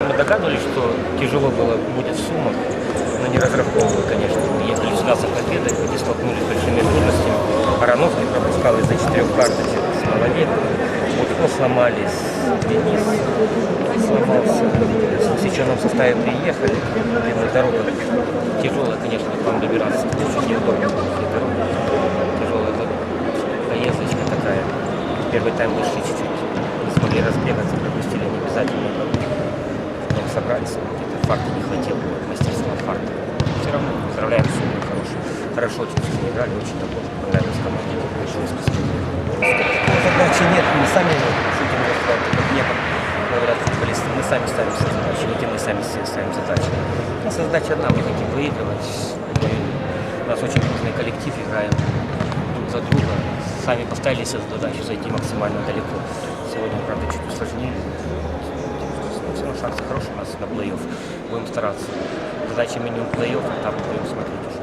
Мы догадывались, что тяжело было будет в суммах, но не разраховывали, конечно. Ехали сюда победой, хоть и столкнулись с большими трудностями. Баранов не пропускал из-за четырех карточек с малолетним. Мутко сломались, Денис сломался. В усеченном составе приехали. Видно, дорога тяжелая, конечно, к вам добираться. Очень неудобно. Тяжелая. Поездочка такая. Первый тайм вышли чуть-чуть. Не смогли разбегаться, пропустили не обязательно. Собрались, фарта не хватило, мастерства фарта. Все равно поздравляем Суму, хорошо. Хорошо очень играли, очень такой понравилось команде. Большое спасибо. Задачи нет, мы сами шутим как неком говорят футболисты, мы сами ставим себе задачи, не мы сами себе ставим задачи. У нас задача одна, мы хотим выигрывать. У нас очень дружный коллектив, играем друг за друга. Сами поставили себе задачу зайти максимально далеко. Сегодня, правда, чуть усложнили. Все равно шансы хорошие у нас на плей-офф. Будем стараться. Задача минимум плей-офф, а там будем смотреть.